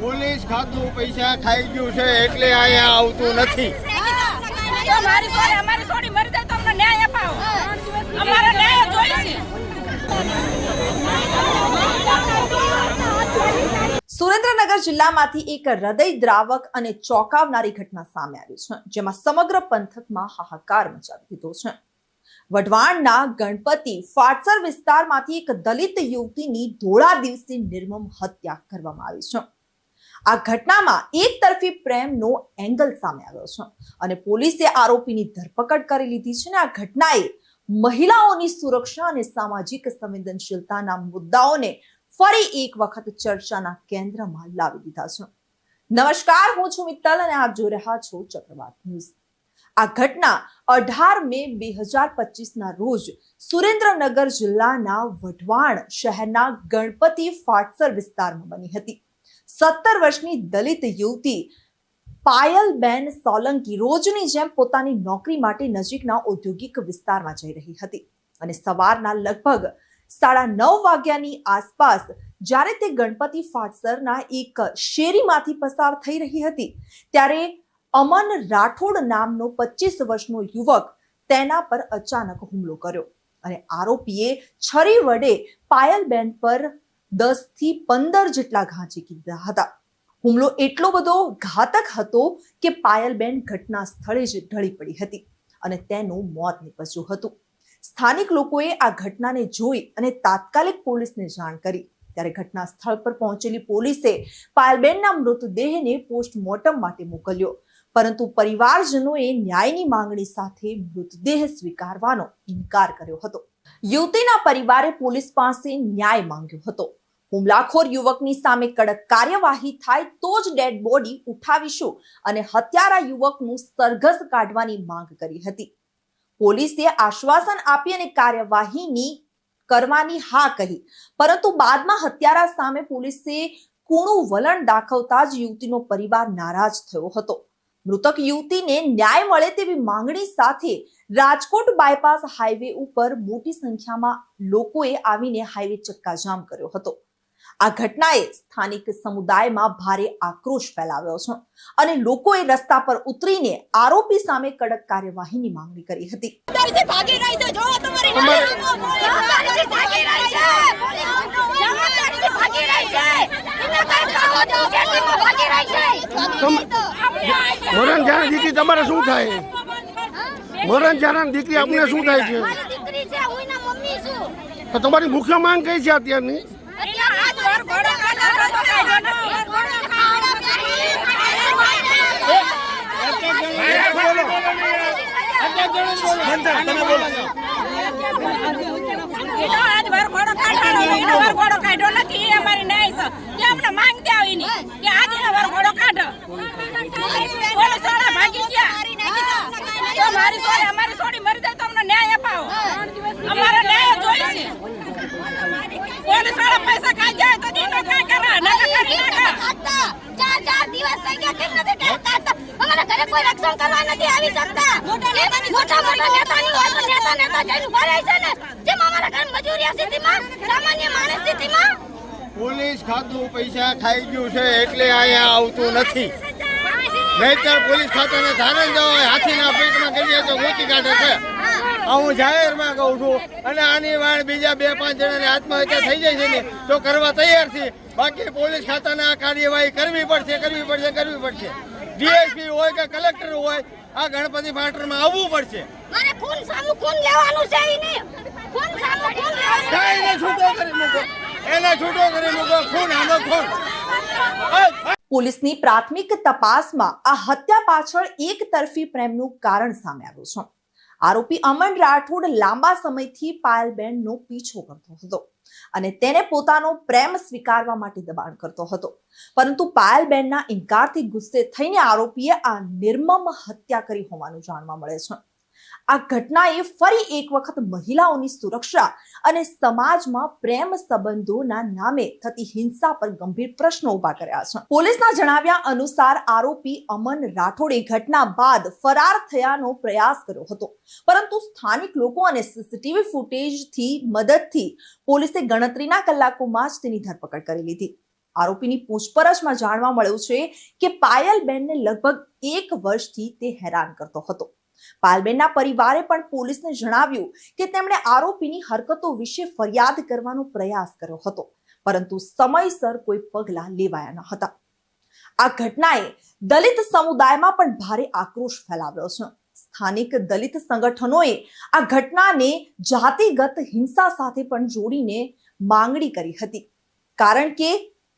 Police ખાતું પૈસા ખાઈ ગયું છે એટલે અહીંયા આવતું નથી. જો મારી સોરી અમારી સોરી મરી જાય તો અમને ન્યાય અપાવો. અમારે ન્યાય જોઈએ છે. સુરેન્દ્રનગર જિલ્લામાંથી એક હૃદય દ્રાવક અને ચોંકાવનારી ઘટના સામે આવી છે જેમાં સમગ્ર પંથકમાં હાહાકાર મચાવી દીધો છે. વઢવાણના ગણપતિ ફાટસર વિસ્તારમાંથી એક દલિત યુવતીની ધોળા દિવસે નિર્મમ હત્યા કરવામાં આવી છે. આ ઘટનામાં એક તરફી પ્રેમનો એંગલ સામે આવ્યો છે અને પોલીસે આરોપીની ધરપકડ કરી લીધી છે અને આ ઘટનાએ મહિલાઓની સુરક્ષા અને સામાજિક સંવેદનશીલતાના મુદ્દાઓને ફરી એક વખત ચર્ચાના કેન્દ્રમાં લાવી દીધા છે. નમસ્કાર, હું છું મિત્તલ અને આપ જોઈ રહ્યા છો ચક્રવાત ન્યૂઝ. આ ઘટના અઢાર મે બે હજાર પચીસના રોજ સુરેન્દ્રનગર જિલ્લાના વઢવાણ શહેરના ગણપતિ ફાટસર વિસ્તારમાં બની હતી. સત્તર વર્ષની દલિત યુવતી પાયલબેન સોલંકી રોજની જેમ પોતાની નોકરી માટે નજીકના ઔદ્યોગિક વિસ્તારમાં જઈ રહી હતી અને સવારના લગભગ સાડા નવ વાગ્યાની આસપાસ જ્યારે તે ગણપતિ ફાટસરના એક શેરીમાંથી પસાર થઈ રહી હતી, ત્યારે અમન રાઠોડ નામનો પચીસ વર્ષનો યુવક તેના પર અચાનક હુમલો કર્યો અને આરોપીએ છરી વડે પાયલબેન પર દસથી પંદર જેટલા ઘા કીધા હતા. હુમલો એટલો બધો ઘાતક હતો કે પાયલબેન ઘટના સ્થળે જ ઢળી પડી હતી અને તેનું મોત નીપજ્યું હતું. સ્થાનિક લોકોએ આ ઘટનાને જોઈ અને તાત્કાલિક પોલીસને જાણ કરી. ત્યારે ઘટના સ્થળ પર પહોંચેલી પોલીસે પાયલબેનના મૃતદેહને પોસ્ટમોર્ટમ માટે મોકલ્યો. પરંતુ પરિવારજનોએ ન્યાયની માંગણી સાથે મૃતદેહ સ્વીકારવાનો ઇનકાર કર્યો હતો. યુવતીના પરિવારે પોલીસ પાસે ન્યાય માંગ્યો હતો. હુમલાખોર યુવકની સામે કડક કાર્યવાહી થાય તો જ ડેડ બોડી ઉઠાવીશું અને હત્યારા યુવકનું સરઘસ કાઢવાની માંગ કરી હતી. પોલીસે આશ્વાસન આપી અને કાર્યવાહીની કરવાની હા કહી. પરંતુ બાદમાં હત્યારા સામે પોલીસે કૂણું વલણ દાખવતા જ યુવતીનો પરિવાર નારાજ થયો હતો. મૃતક યુવતીને ન્યાય મળે તેવી માંગણી સાથે રાજકોટ બાયપાસ હાઈવે ઉપર મોટી સંખ્યામાં લોકોએ આવીને હાઈવે ચક્કાજામ કર્યો હતો. આ ઘટનાએ સ્થાનિક સમુદાયમાં ભારે આક્રોશ ફેલાવ્યો છે અને લોકોએ રસ્તા પર ઉતરીને આરોપી સામે કડક કાર્યવાહીની માંગણી કરી હતી. મરણ જાણે દીકરી તમારે શું થાય? મરણ જાણે દીકરી આપને શું થાય છે? મારી દીકરી છે હું એના મમ્મી છું. તો તમારી મુખ્ય માંગ કઈ છે અત્યારની? તમે આજ વાર ઘોડો કાઢો તો કાઢો એનો આજ વાર ઘોડો કાઢવાનો હતો, એનો વાર ઘોડો કાઢ્યો નથી એ અમારી ન્યાય છે કે અમને માંગ દે આવીને કે આજ એનો વાર ઘોડો કાઢો પોલીસવાળા ભાગી જો સોરી અમારી સોરી મરી જાય તો અમને ન્યાય અપાવો. અમારે ન્યાય જોઈએ છે. પોલીસવાળા પૈસા ખાઈ જાય તો દીનો કાંઈ કરે? નકર કરી નાખે. ચાર ચાર દિવસ થઈ ગયા કેમ નથી કે ખાતા? અમારા ઘરે કોઈ રક્ષણ કરવા નથી આવી શકતા. મોટા મોટા નેતાની હોય તો નેતા નેતા જઈને ઊભા રહે છે ને. જેમ અમારા ઘર મજૂરિયા સ્થિતિમાં સામાન્ય માણસ સ્થિતિમાં. પોલીસ ખાતું પૈસા ખાઈ ગયું છે એટલે અહીંયા આવતું નથી. નહીતર પોલીસ ખાતાને ધારણ જ હાથી હાથીના ગોતી કાઢે છે. હું. જાહેરમાં કહું છું અને આની વાણ બીજા બે પાંચ જણાને આત્મહત્યા થઈ જાય છે ને તો કરવા તૈયાર છે. બાકી પોલીસ ખાતાને આ કાર્યવાહી કરવી પડશે કરવી પડશે કરવી પડશે. ડીએસપી હોય કે કલેક્ટર હોય આ ગણપતિ ફાટરમાં આવવું પડશે. મારે ખૂન સામું ખૂન લેવાનું છે ઈ ખૂન સામું ખૂન લેવાનું કાંઈ એને છૂટો કરી મૂકો. એને છૂટો કરી મૂકો. ખૂન આનો ખૂન. પોલીસની પ્રાથમિક તપાસમાં આ હત્યા પાછળ એક તરફી પ્રેમનું કારણ સામે આવ્યું છે. આરોપી અમન રાઠોડ લાંબા સમયથી પાયલબેનનો પીછો કરતો હતો અને તેને પોતાનો પ્રેમ સ્વીકારવા માટે દબાણ કરતો હતો. પરંતુ પાયલબેનના ઇનકારથી ગુસ્સે થઈને આરોપીએ આ નિર્મમ હત્યા કરી હોવાનું જાણવા મળે છે. આ ઘટનાએ ફરી એક વખત મહિલાઓની સુરક્ષા અને સમાજમાં પ્રેમ સંબંધોના નામે થતી હિંસા પર ગંભીર પ્રશ્નો ઊભા કર્યા છે. પોલીસના જણાવ્યા અનુસાર આરોપી અમન રાઠોડે ઘટના બાદ ફરાર થયાનો પ્રયાસ કર્યો હતો. પરંતુ સ્થાનિક લોકો અને સીસીટીવી ફૂટેજથી મદદથી પોલીસે ગણતરીના કલાકોમાં જ તેની ધરપકડ કરી લીધી. આરોપીની પૂછપરછમાં જાણવા મળ્યું છે કે પાયલબેનને લગભગ એક વર્ષથી તે હેરાન કરતો હતો. પાયલબેનના પરિવારે પણ પોલીસને જણાવ્યું કે તેમણે આરોપીની હરકતો વિશે ફરિયાદ કરવાનો પ્રયાસ કર્યો હતો, પરંતુ સમયસર કોઈ પગલાં લેવાયા ન હતા. આ ઘટનાએ દલિત સમુદાયમાં પણ ભારે આક્રોશ ફેલાવ્યો છે. સ્થાનિક દલિત સંગઠનોએ આ ઘટનાને જાતિગત હિંસા સાથે પણ જોડીને માંગણી કરી હતી, કારણ કે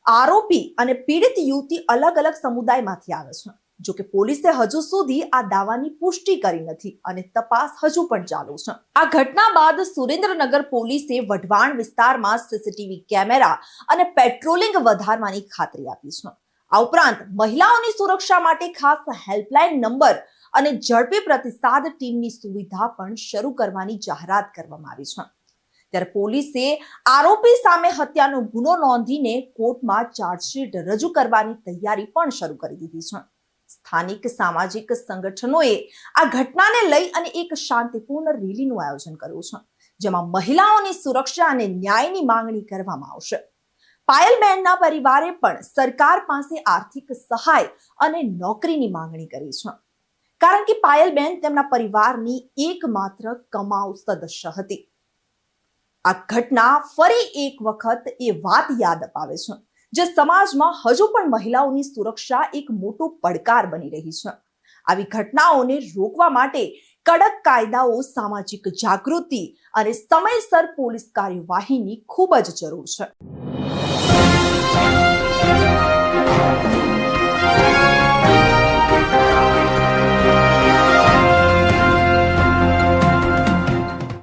આરોપી અને પીડિત યુવતી અલગ અલગ સમુદાયમાંથી આવે છે. જો કે પોલીસે હજુ સુધી આ દાવાની પુષ્ટિ કરી નથી અને તપાસ હજુ પણ ચાલુ છે. આ ઘટના બાદ સુરેન્દ્રનગર પોલીસે વઢવાણ વિસ્તારમાં સીસીટીવી કેમેરા અને પેટ્રોલિંગ વધારવાની ખાતરી આપી છે. આ ઉપરાંત મહિલાઓની સુરક્ષા માટે ખાસ હેલ્પલાઇન નંબર અને ઝડપી પ્રતિસાદ ટીમની સુવિધા પણ શરૂ કરવાની જાહેરાત કરવામાં આવી છે. ત્યારે પોલીસે આરોપી સામે હત્યાનો ગુનો નોંધીને કોર્ટમાં ચાર્જશીટ રજૂ કરવાની તૈયારી પણ શરૂ કરી દીધી છે. સ્થાનિક સામાજિક સંગઠનોએ આ ઘટનાને લઈ અને એક શાંતિપૂર્ણ રેલીનું આયોજન કર્યું છે, જેમાં મહિલાઓની સુરક્ષા અને ન્યાયની માંગણી કરવામાં આવશે. પાયલબેનના પરિવારે પણ સરકાર પાસે આર્થિક સહાય અને નોકરીની માંગણી કરી છે. કારણ કે પાયલબેન તેમના પરિવારની એકમાત્ર કમાઉ સદસ્ય હતી. આ ઘટના ફરી એક વખત એ વાત યાદ અપાવે છે જે સમાજમાં હજુ પણ મહિલાઓની સુરક્ષા એક મોટો પડકાર બની રહી છે. આવી ઘટનાઓને રોકવા માટે કડક કાયદાઓ, સામાજિક જાગૃતિ અને સમયસર પોલીસ કાર્યવાહીની ખૂબ જ જરૂર છે.